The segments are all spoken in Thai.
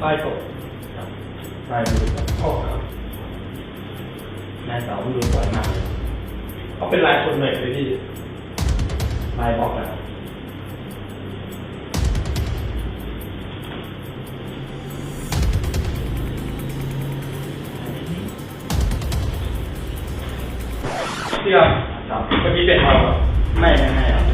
ใต้ตกใต้ดูออครับนายสาวดูสวยมากเขาเป็นลายคนหน่อยเลยพี่ลายบอกกันะครับพี่ครับครับเมื่อกี้เป็นเราครับไม่ไม่ไม่ครับ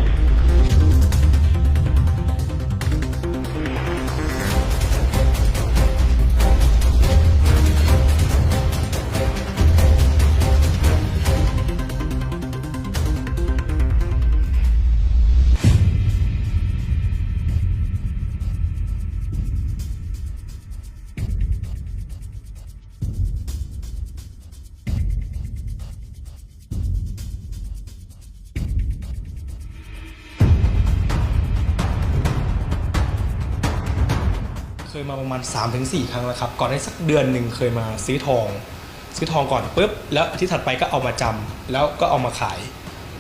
เคยมาประมาณ 3-4 ครั้งแล้วครับ ก่อนได้สักเดือนหนึ่งเคยมาซื้อทอง ซื้อทองก่อนปุ๊บแล้วอาที่ถัดไปก็เอามาจำแล้วก็เอามาขาย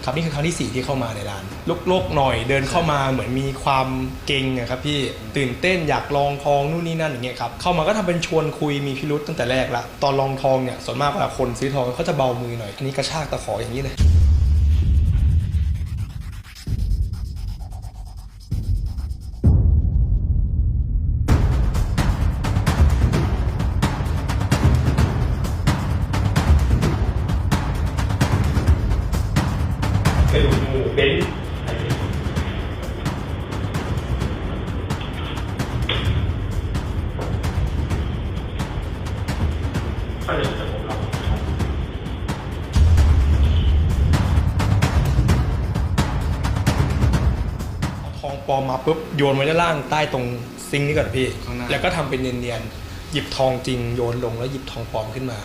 ครับนี่คือครั้งที่4ที่เข้ามาในร้านโลกๆหน่อยเดินเข้ามาเหมือนมีความเก่งอะครับพี่ตื่นเต้นอยากลองทองนู่นนี่นั่นอย่างเงี้ยครับเข้ามาก็ทำเป็นชวนคุยมีพิรุษตั้งแต่แรกละตอนลองทองเนี่ยส่วนมากเวลาคนซื้อทองเขาจะเบามือหน่อยอันนี้กระชากตะขออย่างนี้เลย เบนซ์อะไรอย่างเงี้ยก็เดี๋ยวจะผมรับทองปลอมมาปุ๊บโยนไว้ด้านล่างใต้ตรงซิงค์นี่ก่อนพี่ ข้างหน้า แล้วก็ทำเป็นเนียนๆหยิบทองจริงโยนลงแล้วหยิบทองปลอมขึ้นมา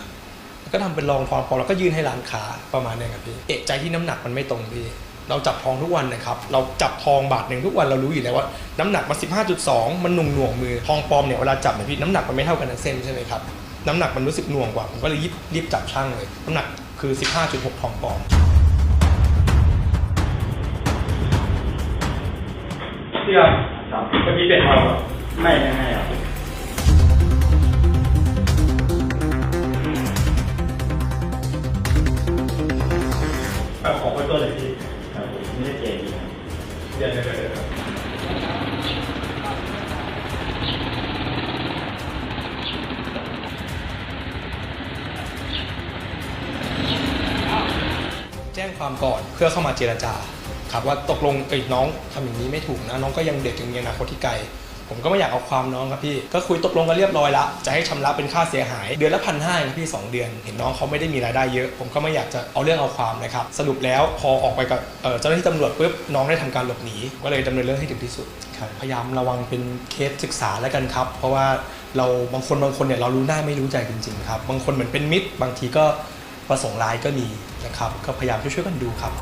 แล้วก็ทำเป็นรองทองปลอมแล้วก็ยื่นให้ร้านค้าประมาณนี้ครับพี่เอกใจที่น้ำหนักมันไม่ตรงพี่ เราจับทองทุกวันนะครับ เราจับทองบาทหนึ่งทุกวันเรารู้อยู่แล้วว่าน้ำหนักมัน15.2 มันหน่วงหน่วงมือทองปลอมเนี่ยเวลาจับเนี่ยพี่น้ำหนักมันไม่เท่ากันทั้งเส้นใช่ไหมครับน้ำหนักมันรู้สึกหน่วงกว่าผมก็เลยรีบรีบจับช่างเลยน้ำหนักคือ 15.6 ทองปลอมพี่ครับครับเมื่อกี้เป็นเราครับไม่ไม่ไม่ครับ เดี๋ยวเดี๋ยวเดี๋ยวแจ้งความก่อนเพื่อเข้ามาเจรจาครับว่าตกลงเอ้ยน้องทำอย่างนี้ไม่ถูกนะ น้องก็ยังเด็กยังมีอนาคตที่ไกล ผมก็ไม่อยากเอาความน้องครับพี่ ก็คุยตกลงกันเรียบร้อยละจะให้ชำระเป็นค่าเสียหาย เดือนละพันห้าครับพี่2เดือน เห็นน้องเขาไม่ได้มีรายได้เยอะ ผมก็ไม่อยากจะเอาเรื่องเอาความนะครับ สรุปแล้วพอออกไปกับเอ่อเจ้าหน้าที่ตำรวจปุ๊บน้องได้ทำการหลบหนี ก็เลยดำเนินเรื่องให้ถึงที่สุดครับพยายามระวังเป็นเคสศึกษาแล้วกันครับ เพราะว่าเราบางคนบางคนเนี่ยเรารู้หน้าไม่รู้ใจจริงๆครับบางคนเหมือนเป็นมิตร บางทีก็ประสงค์ร้ายก็มีนะครับก็พยายามช่วยๆกันดูครับ